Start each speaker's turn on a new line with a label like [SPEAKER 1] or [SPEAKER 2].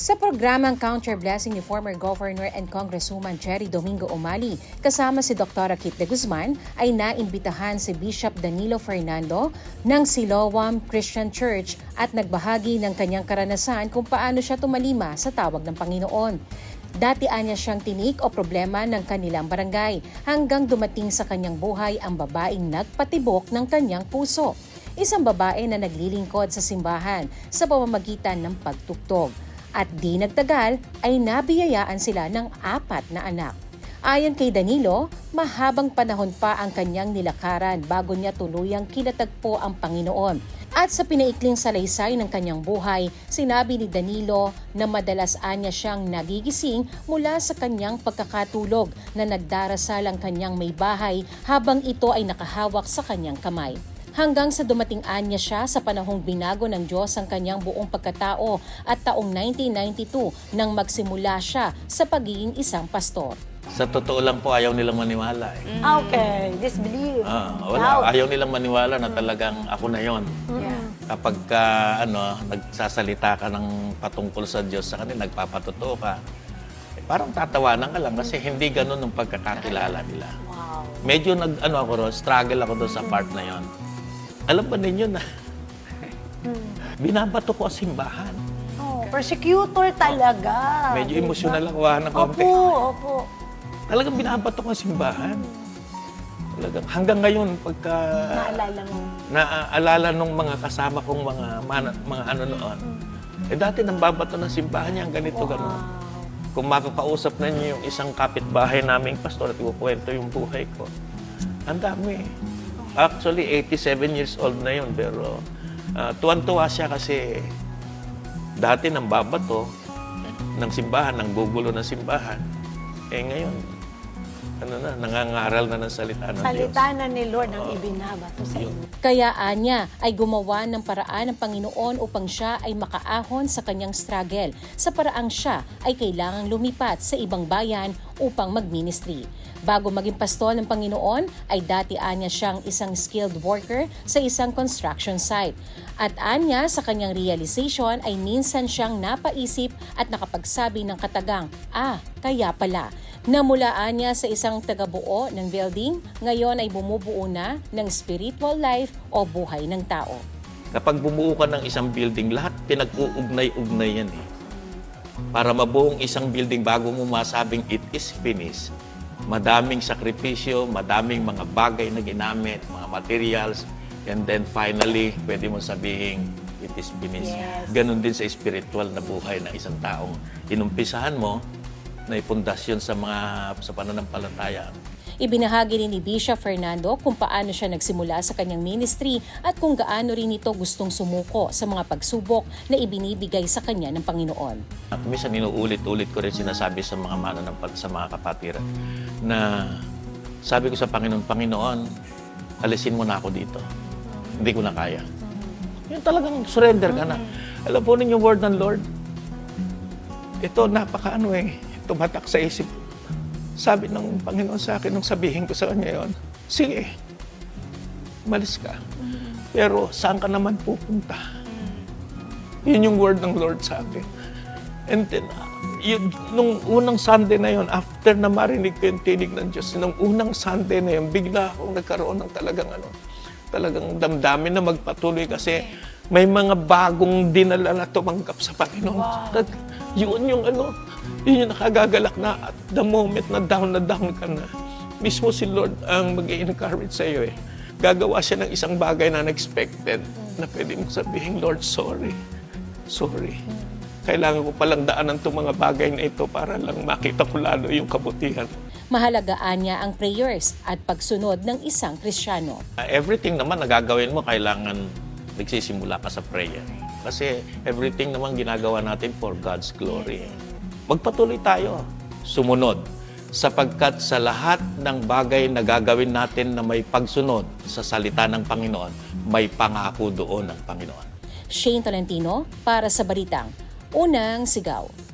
[SPEAKER 1] Sa programang Counter Blessing ni former Governor and Congresswoman Jerry Domingo Umali, kasama si Dr. Kit de Guzman, ay naimbitahan si Bishop Danilo Fernando ng Siloam Christian Church at nagbahagi ng kanyang karanasan kung paano siya tumalima sa tawag ng Panginoon. Dati anya siyang tinik o problema ng kanilang barangay hanggang dumating sa kanyang buhay ang babaeng nagpatibok ng kanyang puso. Isang babae na naglilingkod sa simbahan sa pamamagitan ng pagtuktog. At di nagtagal ay nabiyayaan sila ng apat na anak. Ayon kay Danilo, mahabang panahon pa ang kanyang nilakaran bago niya tuluyang kinatagpo ang Panginoon. At sa pinaikling salaysay ng kanyang buhay, sinabi ni Danilo na madalas anya siyang nagigising mula sa kanyang pagkakatulog na nagdarasal ang kanyang may bahay habang ito ay nakahawak sa kanyang kamay hanggang sa dumating anya siya sa panahong binago ng Diyos ang kanyang buong pagkatao at taong 1992 nang magsimula siya sa pagiging isang pastor.
[SPEAKER 2] Sa totoo lang po, ayaw nilang maniwala. Eh.
[SPEAKER 3] Okay, disbelief.
[SPEAKER 2] Ah, wala,
[SPEAKER 3] Doubt.
[SPEAKER 2] ayaw nilang maniwala na talagang ako na yon.
[SPEAKER 3] Yeah.
[SPEAKER 2] Kapag ka, ano, nagsasalita ka ng patungkol sa Diyos sa kanila, nagpapatotoo ka, eh, parang tatawanan ka lang kasi hindi ganun ang pagkakakilala nila.
[SPEAKER 3] Wow.
[SPEAKER 2] Medyo nag, ano ako ron, struggle ako doon sa part na yon. Alam ba ninyo na binabato ko ang simbahan.
[SPEAKER 3] Oh, persecutor talaga.
[SPEAKER 2] Medyo
[SPEAKER 3] Diba?
[SPEAKER 2] emosyonal ako ha, ng konti.
[SPEAKER 3] Opo, opo.
[SPEAKER 2] Talagang binabato ko ang simbahan. Talagang hanggang ngayon, pagka
[SPEAKER 3] Naalala mo.
[SPEAKER 2] naaalala nung mga kasama kong mga mana, mga ano noon. Eh dati nang babato ng simbahan niya, ganito, gano'n. Kung makakausap na niyo yung isang kapitbahay naming pastor at ipukwento yung buhay ko, ang dami. Actually, 87 years old na yun, pero ah, tuwan-tuwa siya kasi dati nang babato ng simbahan, nang gugulo ng simbahan. Eh ngayon, ano na, nangangaral na ng salita ng Diyos.
[SPEAKER 3] Salita na ni Lord ang ibinabato sa inyo.
[SPEAKER 1] Kaya anya ay gumawa ng paraan ng Panginoon upang siya ay makaahon sa kanyang struggle sa paraang siya ay kailangang lumipat sa ibang bayan upang magministry. Bago maging pastol ng Panginoon ay dati anya siyang isang skilled worker sa isang construction site. At anya sa kanyang realization ay minsan siyang napaisip at nakapagsabi ng katagang, ah, kaya pala. Namulaan niya sa isang tagabuo ng building, ngayon ay bumubuo na ng spiritual life o buhay ng tao.
[SPEAKER 2] Kapag bumuo ka ng isang building, lahat pinag-uugnay-ugnay yan eh. Para mabuong isang building bago mo masabing it is finished, madaming sakripisyo, madaming mga bagay na ginamit, mga materials, and then finally, pwede mo sabihin, it is finished.
[SPEAKER 3] Yes.
[SPEAKER 2] Ganon din sa spiritual na buhay ng isang taong inumpisahan mo na ipundasyon sa mga sa pananampalataya.
[SPEAKER 1] Ibinahagi rin ni Bishop Fernando kung paano siya nagsimula sa kanyang ministry at kung gaano rin ito gustong sumuko sa mga pagsubok na ibinibigay sa kanya ng Panginoon.
[SPEAKER 2] At minsan inuulit-ulit ko rin sinasabi sa mga mananampal sa mga kapatiran na sabi ko sa Panginoon, Panginoon, alisin mo na ako dito. Hindi ko na kaya. Yung talagang surrender ka na. Alam po ninyo word ng Lord, ito napaka ano eh, tumatak sa isip. Sabi ng Panginoon sa akin nung sabihin ko sa kanya yon, sige, malis ka. Pero saan ka naman pupunta? Yun yung word ng Lord sa akin. And then, uh, yun, nung unang Sunday na yun, after na marinig ko yung tinig ng Diyos, nung unang Sunday na yun, bigla akong nagkaroon ng talagang ano, talagang damdamin na magpatuloy kasi may mga bagong dinala na tumanggap sa Panginoon. At Yun yung ano, yun yung nakagagalak na at the moment na down na down ka na, mismo si Lord ang mag encourage sa iyo eh. Gagawa siya ng isang bagay na unexpected na pwede mong sabihin, Lord, sorry. Sorry. Kailangan ko palang daanan itong mga bagay na ito para lang makita ko lalo yung kabutihan.
[SPEAKER 1] Mahalagaan niya ang prayers at pagsunod ng isang Krisyano.
[SPEAKER 2] Uh, everything naman na gagawin mo, kailangan nagsisimula ka sa prayer. Kasi everything naman ginagawa natin for God's glory. Magpatuloy tayo, sumunod. Sapagkat sa lahat ng bagay na gagawin natin na may pagsunod sa salita ng Panginoon, may pangako doon ng Panginoon.
[SPEAKER 1] Shane Tolentino para sa Balitang Unang Sigaw.